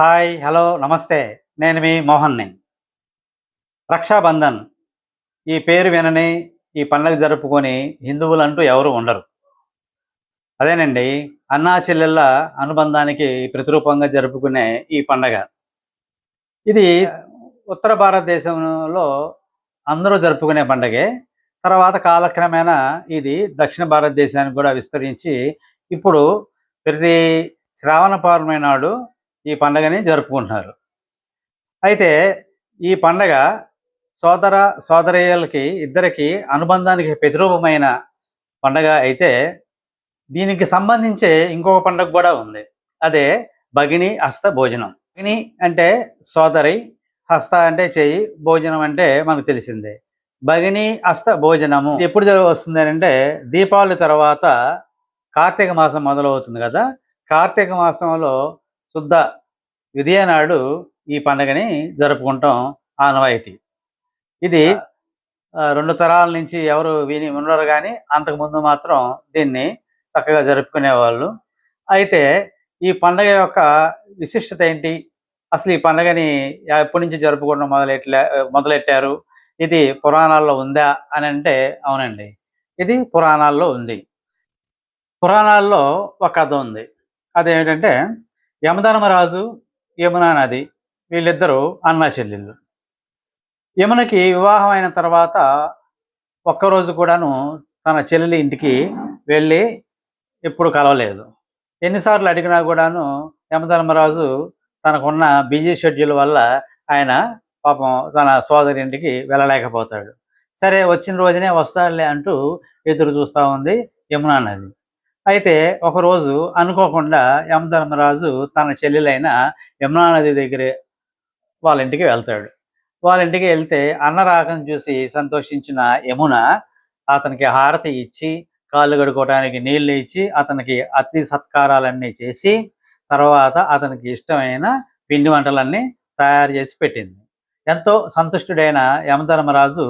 Hi hello నమస్తే. నేను మీ మోహన్ని. రక్షాబంధన్ ఈ పేరు వినని ఈ పండగ జరుపుకొని హిందువులు అంటూ ఎవరు ఉండరు. అదేనండి అన్నా చెల్లెళ్ళ అనుబంధానికి ప్రతిరూపంగా జరుపుకునే ఈ పండగ. ఇది ఉత్తర భారతదేశంలో అందరూ జరుపుకునే పండగే. తర్వాత కాలక్రమేణా ఇది దక్షిణ భారతదేశానికి కూడా విస్తరించి ఇప్పుడు ప్రతి శ్రావణ పౌర్ణమి నాడు ఈ పండగని జరుపుకుంటున్నారు. అయితే ఈ పండగ సోదర సోదరయ్యలకి ఇద్దరికి అనుబంధానికి ప్రతిరూపమైన పండగ అయితే దీనికి సంబంధించే ఇంకొక పండగ కూడా ఉంది. అదే భగిని హస్త భోజనం. భగిని అంటే సోదరి హస్త అంటే చేయి భోజనం అంటే మనకు తెలిసిందే. భగిని హస్త భోజనము ఎప్పుడు జరుగు- వస్తుంది అంటే దీపావళి తర్వాత కార్తీక మాసం మొదలవుతుంది కదా. కార్తీక మాసంలో శుద్ధ విధియ నాడు ఈ పండుగని జరుపుకుంటాం ఆనవాయితీ. ఇది రెండు తరాల నుంచి ఎవరు విని ఉండరు కానీ అంతకుముందు మాత్రం దీన్ని చక్కగా జరుపుకునేవాళ్ళు. అయితే ఈ పండగ యొక్క విశిష్టత ఏంటి? అసలు ఈ పండగని ఎప్పటి నుంచి జరుపుకోవడం మొదలెట్లే మొదలెట్టారు? ఇది పురాణాల్లో ఉందా అని అంటే అవునండి. ఇది పురాణాల్లో ఉంది. పురాణాల్లో ఒక కథ ఉంది. అదేమిటంటే యమధర్మరాజు యమునా నది వీళ్ళిద్దరూ అన్నా చెల్లెళ్ళు. యమునకి వివాహం అయిన తర్వాత ఒక్కరోజు కూడాను తన చెల్లెలి ఇంటికి వెళ్ళి ఎప్పుడు కలవలేదు. ఎన్నిసార్లు అడిగినా కూడాను యమధర్మరాజు తనకున్న బిజీ షెడ్యూల్ వల్ల ఆయన పాపం తన సోదరి ఇంటికి వెళ్ళలేకపోతాడు. సరే వచ్చిన రోజునే వస్తాడులే అంటూ ఎదురు చూస్తూ ఉంది యమునా నది. అయితే ఒకరోజు అనుకోకుండా యమధర్మరాజు తన చెల్లెలైన యమునా నది దగ్గర వాళ్ళ ఇంటికి వెళ్తాడు. వాళ్ళ ఇంటికి వెళ్తే అన్నరాగం చూసి సంతోషించిన యమున అతనికి హారతి ఇచ్చి కాళ్ళు కడుక్కోవడానికి నీళ్ళు ఇచ్చి అతనికి అతి సత్కారాలన్నీ చేసి తర్వాత అతనికి ఇష్టమైన పిండి వంటలన్నీ తయారు చేసి పెట్టింది. ఎంతో సంతుష్టుడైన యమధర్మరాజు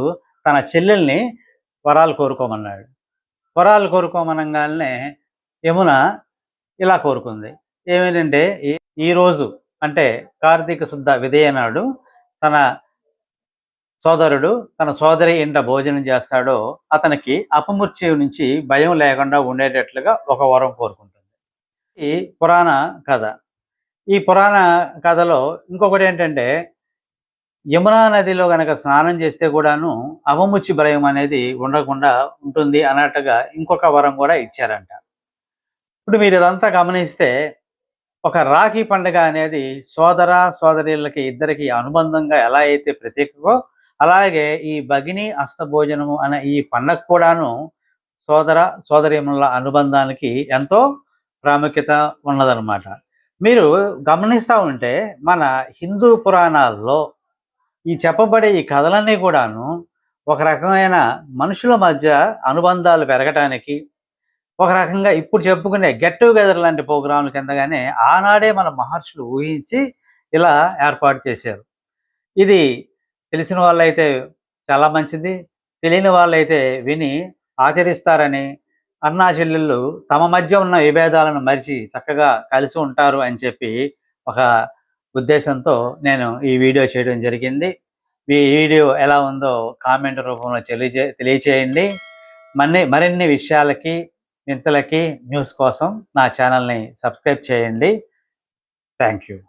తన చెల్లెల్ని వరాలు కోరుకోమన్నాడు. వరాలు కోరుకోమనగానే యమున ఇలా కోరుకుంది. ఏమేంటంటే ఈ- ఈ రోజు అంటే కార్తీక శుద్ధ విధేయనాడు నాడు తన సోదరుడు తన సోదరి ఇంట భోజనం చేస్తాడో అతనికి అపమృత్యు నుంచి భయం లేకుండా ఉండేటట్లుగా ఒక వరం కోరుకుంటుంది. ఈ పురాణ కథ. ఈ పురాణ కథలో ఇంకొకటి ఏంటంటే యమునా నదిలో గనక స్నానం చేస్తే కూడాను అవముచ్చి భయం అనేది ఉండకుండా ఉంటుంది అన్నట్టుగా ఇంకొక వరం కూడా ఇచ్చారంట. ఇప్పుడు మీరు ఇదంతా గమనిస్తే ఒక రాఖీ పండుగ అనేది సోదర సోదరీలకి ఇద్దరికి అనుబంధంగా ఎలా అయితే ప్రత్యేకమో అలాగే ఈ భగిని అస్తభోజనము అనే ఈ పండగ కూడాను సోదర సోదరీముల అనుబంధానికి ఎంతో ప్రాముఖ్యత ఉన్నదన్నమాట. మీరు గమనిస్తూ ఉంటే మన హిందూ పురాణాల్లో ఈ చెప్పబడే ఈ కథలన్నీ కూడాను ఒక రకమైన మనుషుల మధ్య అనుబంధాలు పెరగటానికి ఒక రకంగా ఇప్పుడు చెప్పుకునే గెట్ టుగెదర్ లాంటి ప్రోగ్రాంల కిందగానే ఆనాడే మన మహర్షులు ఊహించి ఇలా ఏర్పాటు చేశారు. ఇది తెలిసిన వాళ్ళైతే చాలా మంచిది. తెలియని వాళ్ళైతే విని ఆచరిస్తారని అన్నా చెల్లెళ్ళు తమ మధ్య ఉన్న విభేదాలను మరిచి చక్కగా కలిసి ఉంటారు అని చెప్పి ఒక ఉద్దేశంతో నేను ఈ వీడియో చేయడం జరిగింది. మీ వీడియో ఎలా ఉందో కామెంట్ రూపంలో తెలియజే తెలియచేయండి. మన్ని మరిన్ని విషయాలకి వింతలకి న్యూస్ కోసం నా ఛానల్ని సబ్స్క్రైబ్ చేయండి. Thank you.